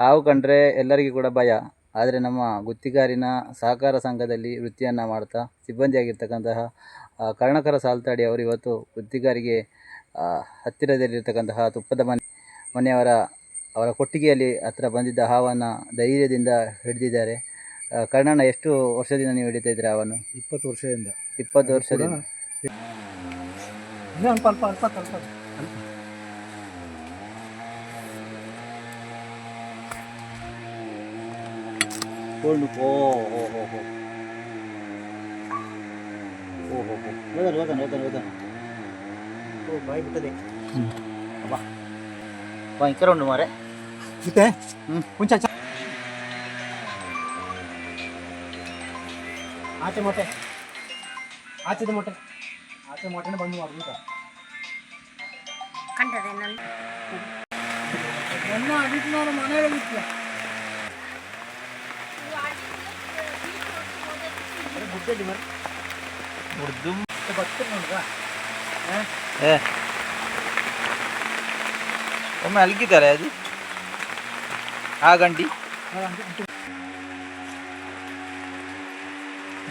ಹಾವು ಕಂಡರೆ ಎಲ್ಲರಿಗೂ ಕೂಡ ಭಯ. ಆದರೆ ನಮ್ಮ ಗುತ್ತಿಗಾರಿನ ಸಹಕಾರ ಸಂಘದಲ್ಲಿ ವೃತ್ತಿಯನ್ನು ಮಾಡ್ತಾ ಸಿಬ್ಬಂದಿಯಾಗಿರ್ತಕ್ಕಂತಹ ಕರ್ಣಕರ ಸಾಲ್ತಾಡಿ ಅವರು ಇವತ್ತು ಗುತ್ತಿಗಾರಿಗೆ ಹತ್ತಿರದಲ್ಲಿರ್ತಕ್ಕಂತಹ ತುಪ್ಪದ ಮನೆ ಮನೆಯವರ ಅವರ ಕೊಟ್ಟಿಗೆಯಲ್ಲಿ ಹತ್ತಿರ ಬಂದಿದ್ದ ಹಾವನ್ನು ಧೈರ್ಯದಿಂದ ಹಿಡಿದಿದ್ದಾರೆ. ಕರ್ಣನ ಎಷ್ಟು ವರ್ಷದಿಂದ ನೀವು ಹಿಡಿತಾ ಇದ್ದೀರಾ ಹಾವನ್ನು? ಇಪ್ಪತ್ತು ವರ್ಷದಿಂದ. ಇಪ್ಪತ್ತು ವರ್ಷದಿಂದ. ಇನ್ನೂ ಅಲ್ಪ ಅಲ್ಪ ಅಲ್ಪ ಅಲ್ಪ ಅಲ್ಪ ಗೋಲ್ಡ್ ಓ ಹೋ ಹೋ ಹೋ ಓ ಹೋ ಹೋ ಓದನ್ ಓದನ್ ಓದನ್ ಓದನ್ ಓ ಬಾಯಿ ಬಿಟ್ಟದೆ ಭಯಂಕರ ಉಂಟು ಮಾರೆ ಮತ್ತೆ ಹ್ಮ್. ಮುಂಚೆ ಚ- ಆಚೆ ಮೊಟ್ಟೆ ಆಚೆದ ಮೊಟ್ಟೆ ಆಚೆ ಮೊಟ್ಟೆನೇ ಬಂದು ಮಾಡ್ಬಿಟ್ಟ ಕಂಡದೆ ನಾನು ನನ್ನ ಅಡಿಟ್ನವ್ರ ಮನೆಯಲ್ಲಿ ಬಿಟ್ಟು ಬುಟ್ಟೆಲ್ಲಿ ಮರ ಉರ್ದು ಬರ್ತೀನಿ ನೋಡ್ರಾ ಏ ಒಮ್ಮೆ ಅಲ್ಗಿದ್ದಾರೆ ಅದು ಆ ಗಂಟಿ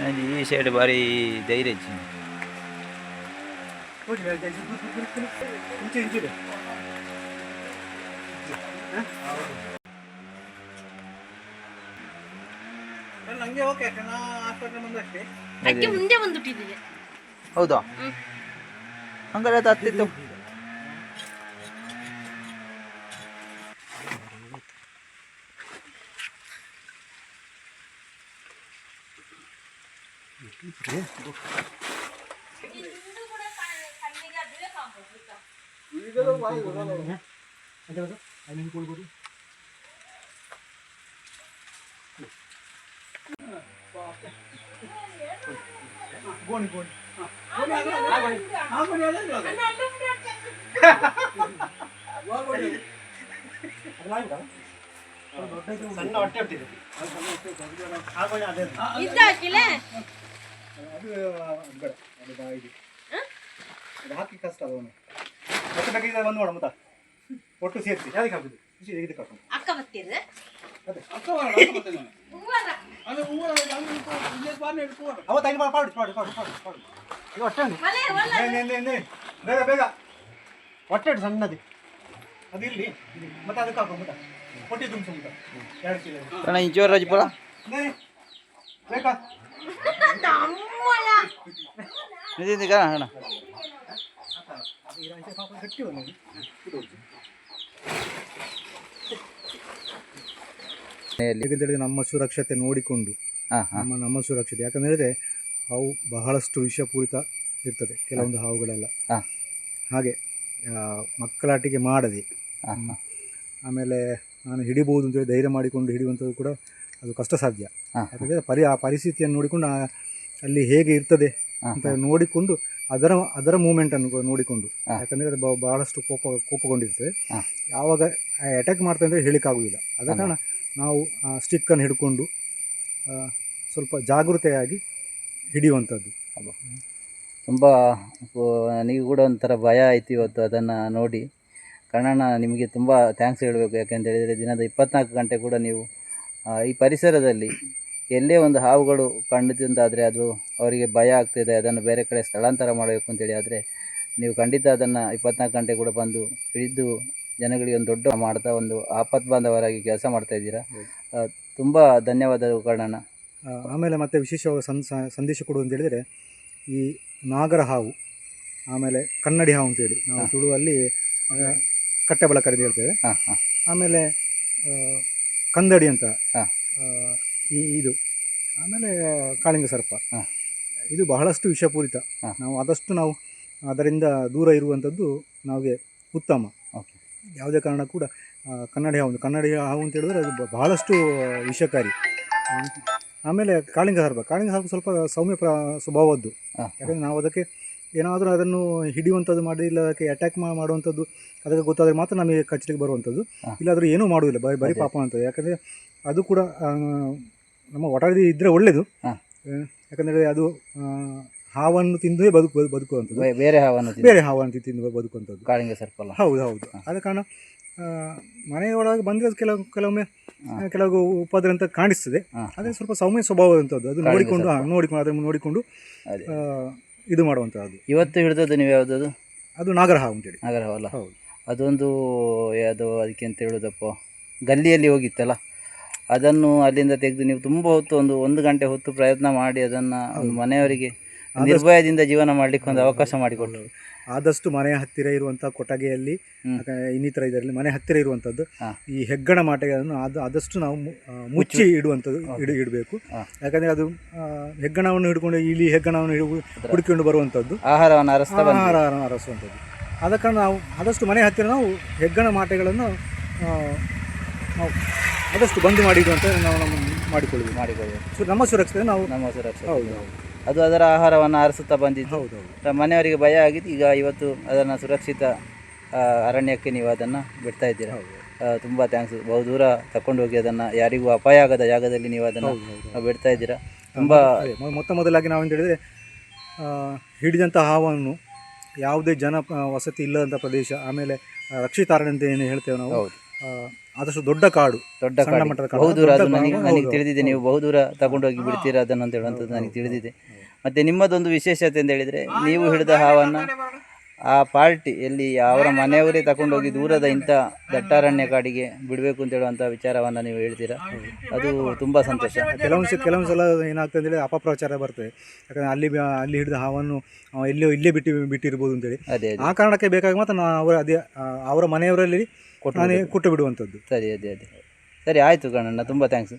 ಅದು ಈ ಸೈಡ್ ಬಾರಿ ಧೈರ್ಯ ಇಜ್ಜಿ. ಇಂಚು ಇಂಚಿದೆ ನಂಗೆ ಓಕೆ ನಾ ಆಸ್ಪತ್ರೆ ಬಂದಷ್ಟೇ ಅದಕ್ಕೆ ಮುಂದೆ ಬಂದುಬಿಟ್ಟಿದ್ದಿದೆ ಹೌದಾ ಹ್ಮ್. ಹಂಗಾರೆ ಅದು ಹತ್ತಿತ್ತು ಗೋಣಿ ಗೋಣಿ. ಸಣ್ಣ ಹೊಟ್ಟೆ ಹೊಟ್ಟಿದೆ ಅದೇ ಬೇಡ ಅದು ಬಾ ಇದು. ಅದು ಹಾಕಿ ಕಷ್ಟ ಅದನ್ನು ಮತ್ತೆ ಬೇಕಾಗಿದ್ರೆ ಬಂದು ನೋಡ ಮುತ್ತ. ಒಟ್ಟು ಸೇರಿಸಿ ಯಾರಿಗೆ ಹಾಕುದು? ಇದಕ್ಕೆ ಹಾಕೋದು ಅಕ್ಕ ಬರ್ತೀರ? ಅದೇ. ಅವತ್ತು ತಂಗಿ ಮಾಡಿ ಪಾಡು. ಬೇಗ ಬೇಗ ಹೊಟ್ಟೆ ಸಣ್ಣದು ಅದು ಇಲ್ಲಿ ಮತ್ತೆ ಅದಕ್ಕೆ ಹಾಕೋ ಹೊಟ್ಟೆ ಎರಡು ಕಿಲೋ ಅಣ್ಣ ಇಂಚೂರು ರಾಜಪುರ ಬೇಕಾ ನಿಂತಿದ್ದೀಗ ನಮ್ಮ ಸುರಕ್ಷತೆ ನೋಡಿಕೊಂಡು ನಮ್ಮ ನಮ್ಮ ಸುರಕ್ಷತೆ. ಯಾಕಂತ ಹೇಳಿದ್ರೆ ಹಾವು ಬಹಳಷ್ಟು ವಿಷಪೂರಿತ ಇರ್ತದೆ ಕೆಲವೊಂದು ಹಾವುಗಳೆಲ್ಲ. ಹಾಗೆ ಮಕ್ಕಳಾಟಿಗೆ ಮಕ್ಕಳಾಟಿಕೆ ಮಾಡದೆ ಆಮೇಲೆ ನಾನು ಹಿಡಿಬಹುದು ಅಂತೇಳಿ ಧೈರ್ಯ ಮಾಡಿಕೊಂಡು ಹಿಡಿಯುವಂಥದ್ದು ಕೂಡ ಅದು ಕಷ್ಟ ಸಾಧ್ಯ. ಯಾಕಂದರೆ ಪರಿ ಆ ಪರಿಸ್ಥಿತಿಯನ್ನು ನೋಡಿಕೊಂಡು ಅಲ್ಲಿ ಹೇಗೆ ಇರ್ತದೆ ಅಂತ ನೋಡಿಕೊಂಡು ಅದರ ಅದರ ಮೂಮೆಂಟನ್ನು ನೋಡಿಕೊಂಡು. ಯಾಕಂದರೆ ಅದು ಬ- ಬಹಳಷ್ಟು ಕೋಪ ಕೋಪಗೊಂಡಿರ್ತದೆ. ಯಾವಾಗ ಅಟ್ಯಾಕ್ ಮಾಡ್ತಾ ಅಂದರೆ ಹೇಳಿಕ್ಕಾಗುವುದಿಲ್ಲ. ಆದ ಕಾರಣ ನಾವು ಸ್ಟಿಕ್ಕನ್ನು ಹಿಡ್ಕೊಂಡು ಸ್ವಲ್ಪ ಜಾಗೃತೆಯಾಗಿ ಹಿಡಿಯುವಂಥದ್ದು. ತುಂಬ ನನಗೆ ಕೂಡ ಒಂಥರ ಭಯ ಆಯ್ತು ಇವತ್ತು ಅದನ್ನು ನೋಡಿ. ಕಣ್ಣಣ್ಣ ನಿಮಗೆ ತುಂಬ ಥ್ಯಾಂಕ್ಸ್ ಹೇಳಬೇಕು. ಯಾಕೆಂತ ಹೇಳಿದರೆ ದಿನದ ಇಪ್ಪತ್ನಾಲ್ಕು ಗಂಟೆ ಕೂಡ ನೀವು ಈ ಪರಿಸರದಲ್ಲಿ ಎಲ್ಲೇ ಒಂದು ಹಾವುಗಳು ಕಂಡಿದ್ದಾದರೆ ಅದು ಅವರಿಗೆ ಭಯ ಆಗ್ತಿದೆ. ಅದನ್ನು ಬೇರೆ ಕಡೆ ಸ್ಥಳಾಂತರ ಮಾಡಬೇಕು ಅಂತೇಳಿ. ಆದರೆ ನೀವು ಖಂಡಿತ ಅದನ್ನು ಇಪ್ಪತ್ನಾಲ್ಕು ಗಂಟೆ ಕೂಡ ಬಂದು ಹಿಡಿದು ಜನಗಳಿಗೆ ಒಂದು ದೊಡ್ಡ ಮಾಡ್ತಾ ಒಂದು ಆಪತ್ ಬಾಂಧವರಾಗಿ ಕೆಲಸ ಮಾಡ್ತಾ ಇದ್ದೀರಾ. ತುಂಬ ಧನ್ಯವಾದಗಳು ಕರ್ಣನ ಆಮೇಲೆ ಮತ್ತೆ ವಿಶೇಷವಾದ ಸಂ ಸಂದೇಶ ಕೊಡು ಅಂತ ಹೇಳಿದರೆ ಈ ನಾಗರ ಹಾವು ಆಮೇಲೆ ಕನ್ನಡಿ ಹಾವು ಅಂತೇಳಿ ನಾವು. ತುಳುವಲ್ಲಿ ಕಟ್ಟೆಬಳ ಅಂತ ಹೇಳ್ತೇವೆ. ಆಮೇಲೆ ಕಂದಡಿ ಅಂತ ಈ ಇದು ಆಮೇಲೆ ಕಾಳಿಂಗ ಸರ್ಪ. ಇದು ಬಹಳಷ್ಟು ವಿಷಪೂರಿತ. ನಾವು ಆದಷ್ಟು ನಾವು ಅದರಿಂದ ದೂರ ಇರುವಂಥದ್ದು ನಮಗೆ ಉತ್ತಮ. ಯಾವುದೇ ಕಾರಣ ಕೂಡ ಕನ್ನಡ ಹಾವು ಕನ್ನಡಿ ಹಾವು ಅಂತ ಹೇಳಿದ್ರೆ ಅದು ಬಹಳಷ್ಟು ವಿಷಕಾರಿ ಆಮೇಲೆ ಕಾಳಿಂಗ ಸರ್ಪ ಕಾಳಿಂಗ ಸರ್ಪ ಸ್ವಲ್ಪ ಸೌಮ್ಯ ಪ್ರ ಸ್ವಭಾವದ್ದು ಯಾಕಂದರೆ ನಾವು ಅದಕ್ಕೆ ಏನಾದರೂ ಅದನ್ನು ಹಿಡಿಯುವಂಥದ್ದು ಮಾಡಿ ಇಲ್ಲ ಅದಕ್ಕೆ ಅಟ್ಯಾಕ್ ಮಾಡುವಂಥದ್ದು ಅದಕ್ಕೆ ಗೊತ್ತಾದರೆ ಮಾತ್ರ ನಮಗೆ ಕಚ್ಚಲಿಕ್ಕೆ ಬರುವಂಥದ್ದು. ಇಲ್ಲಾದರೂ ಏನೂ ಮಾಡುವುದಿಲ್ಲ ಬರೀ ಬರೀ. ಪಾಪ ಅಂತ ಯಾಕಂದರೆ ಅದು ಕೂಡ ನಮ್ಮ ಒಟಾರದಿ ಇದ್ದರೆ ಒಳ್ಳೆಯದು. ಯಾಕಂದರೆ ಅದು ಹಾವನ್ನು ತಿಂದೇ ಬದುಕು ಬದುಕುವಂಥದ್ದು ಬೇರೆ ಹಾವನ್ನು ಬೇರೆ ಹಾವನ್ನು ತಿಂದು ಬದುಕುವಂಥದ್ದು ಕಾಳಿಂಗ ಸರ್ಪಲ್ಲ. ಹೌದು ಹೌದು. ಆದ ಕಾರಣ ಮನೆಯೊಳಗೆ ಬಂದರೆ ಕೆಲವು ಕೆಲವೊಮ್ಮೆ ಕೆಲವು ಉಪದ್ರ ಅಂತ ಕಾಣಿಸ್ತದೆ. ಅದೇ ಸ್ವಲ್ಪ ಸೌಮ್ಯ ಸ್ವಭಾವದಂಥದ್ದು ಅದು ನೋಡಿಕೊಂಡು ನೋಡಿಕೊಂಡು ಅದನ್ನು ನೋಡಿಕೊಂಡು ಇದು ಮಾಡುವಂಥದ್ದು ಇವತ್ತು ಹಿಡಿದದ್ದು ನೀವು ಯಾವುದದು? ಅದು ನಾಗರ ಹಾವು ಅಂತೇಳಿ. ನಾಗರ ಅಲ್ಲ ಹೌದು. ಅದೊಂದು ಯಾವುದು ಅದಕ್ಕೆ ಅಂತ ಹೇಳೋದಪ್ಪ. ಗಲ್ಲಿಯಲ್ಲಿ ಹೋಗಿತ್ತಲ್ಲ. ಅದನ್ನು ಅಲ್ಲಿಂದ ತೆಗೆದು ನೀವು ತುಂಬ ಹೊತ್ತು ಒಂದು ಒಂದು ಗಂಟೆ ಹೊತ್ತು ಪ್ರಯತ್ನ ಮಾಡಿ ಅದನ್ನು ಒಂದು ಮನೆಯವರಿಗೆ ನಿರ್ಭಯದಿಂದ ಜೀವನ ಮಾಡ್ಲಿಕ್ಕೆ ಒಂದು ಅವಕಾಶ ಮಾಡಿಕೊಟ್ರು. ಆದಷ್ಟು ಮನೆಯ ಹತ್ತಿರ ಇರುವಂಥ. ಅಥವಾ ಇನ್ನಿತರ ಇದರಲ್ಲಿ ಮನೆ ಹತ್ತಿರ ಇರುವಂಥದ್ದು ಈ ಹೆಗ್ಗಣ ಮಾಟೆಗಳನ್ನು ಆದಷ್ಟು ನಾವು ಮುಚ್ಚಿ ಇಡುವಂಥದ್ದು ಇಡು ಇಡಬೇಕು. ಯಾಕಂದ್ರೆ ಅದು ಹೆಗ್ಗಣವನ್ನು ಹಿಡ್ಕೊಂಡು ಇಲಿ ಹೆಗ್ಗಣವನ್ನು ಹಿಡಿದು ಹುಡುಕಿಕೊಂಡು ಬರುವಂಥದ್ದು ಆಹಾರವನ್ನು ಆಹಾರವನ್ನು ಅರಸುವಂಥದ್ದು ಆದ ಕಾರಣ ನಾವು ಆದಷ್ಟು ಮನೆ ಹತ್ತಿರ ನಾವು ಹೆಗ್ಗಣ ಮಾಟೆಗಳನ್ನು ನಾವು ಆದಷ್ಟು ಬಂದ್ ಮಾಡಿಡುವಂತ ನಾವು ನಮ್ಮ ಮಾಡಿಕೊಳ್ಳಿ ಮಾಡಿಕೊಳ್ಳಿ ಸು- ನಮ್ಮ ಸುರಕ್ಷತೆ ನಾವು ನಮ್ಮ ಸುರಕ್ಷತೆ. ಹೌದು ಹೌದು. ಅದು ಅದರ ಆಹಾರವನ್ನು ಆರಿಸುತ್ತಾ ಬಂದಿದ್ದು. ಮನೆಯವರಿಗೆ ಭಯ ಆಗಿದ್ದು ಈಗ ಇವತ್ತು ಅದನ್ನು ಸುರಕ್ಷಿತ ಅರಣ್ಯಕ್ಕೆ ನೀವು ಅದನ್ನು ಬಿಡ್ತಾ ಇದ್ದೀರಾ. ತುಂಬ ಥ್ಯಾಂಕ್ಸ್ ಬಹು ದೂರ ತಕೊಂಡು ಹೋಗಿ ಅದನ್ನು ಯಾರಿಗೂ ಅಪಾಯ ಆಗದ ಜಾಗದಲ್ಲಿ ನೀವು ಅದನ್ನು ಬಿಡ್ತಾ ಇದ್ದೀರಾ. ತುಂಬ ಮೊತ್ತ ಮೊದಲಾಗಿ ನಾವು ಹೇಳಿದರೆ ಹಿಡಿದಂಥ ಹಾವನ್ನು ಯಾವುದೇ ಜನ ವಸತಿ ಇಲ್ಲದಂಥ ಪ್ರದೇಶ ಆಮೇಲೆ ರಕ್ಷಿತ ಅರಣ್ಯ ಅಂತ ಏನು ಹೇಳ್ತೇವೆ ನಾವು ಹೌದು. ಆದಷ್ಟು ದೊಡ್ಡ ಕಾಡು ದೊಡ್ಡ ಕಾಡು. ಬಹುದೂರ ಅದು ನನಗೆ ನನಗೆ ತಿಳಿದಿದೆ. ನೀವು ಬಹುದೂರ ತಗೊಂಡೋಗಿ ಬಿಡ್ತೀರಾ ಅದನ್ನು ಅಂತ ಹೇಳುವಂಥದ್ದು ನನಗೆ ತಿಳಿದಿದೆ. ಮತ್ತು ನಿಮ್ಮದೊಂದು ವಿಶೇಷತೆ ಅಂತ ಹೇಳಿದರೆ ನೀವು ಹಿಡಿದ ಹಾವನ್ನು ಆ ಪಾರ್ಟಿ ಎಲ್ಲಿ ಅವರ ಮನೆಯವರೇ ತಗೊಂಡೋಗಿ ದೂರದ ಇಂಥ ದಟ್ಟಾರಣ್ಯ ಕಾಡಿಗೆ ಬಿಡಬೇಕು ಅಂತ ಹೇಳುವಂಥ ವಿಚಾರವನ್ನು ನೀವು ಹೇಳ್ತೀರಾ? ಅದು ತುಂಬ ಸಂತೋಷ. ಕೆಲವೊಂದು ಕೆಲವೊಂದು ಸಲ ಏನಾಗ್ತದೆ ಅಂತೇಳಿ ಅಪಪ್ರಚಾರ ಬರ್ತದೆ. ಯಾಕಂದರೆ ಅಲ್ಲಿ ಬ- ಅಲ್ಲಿ ಹಿಡಿದ ಹಾವನ್ನು ಎಲ್ಲೋ ಇಲ್ಲೇ ಬಿಟ್ಟು ಬಿಟ್ಟಿರ್ಬೋದು ಅಂತೇಳಿ. ಅದೇ ಅದೇ. ಆ ಕಾರಣಕ್ಕೆ ಬೇಕಾಗಿ ಮಾತ್ರ ನಾವು ಅವರ ಅದೇ ಅವರ ಮನೆಯವರಲ್ಲಿ ಕೊಟ್ಟು ನಾನೇ ಕೊಟ್ಟು ಬಿಡುವಂಥದ್ದು. ಸರಿ ಅದೇ ಅದೇ. ಸರಿ ಆಯಿತು ಕಣಣ್ಣ. ತುಂಬ ಥ್ಯಾಂಕ್ಸ್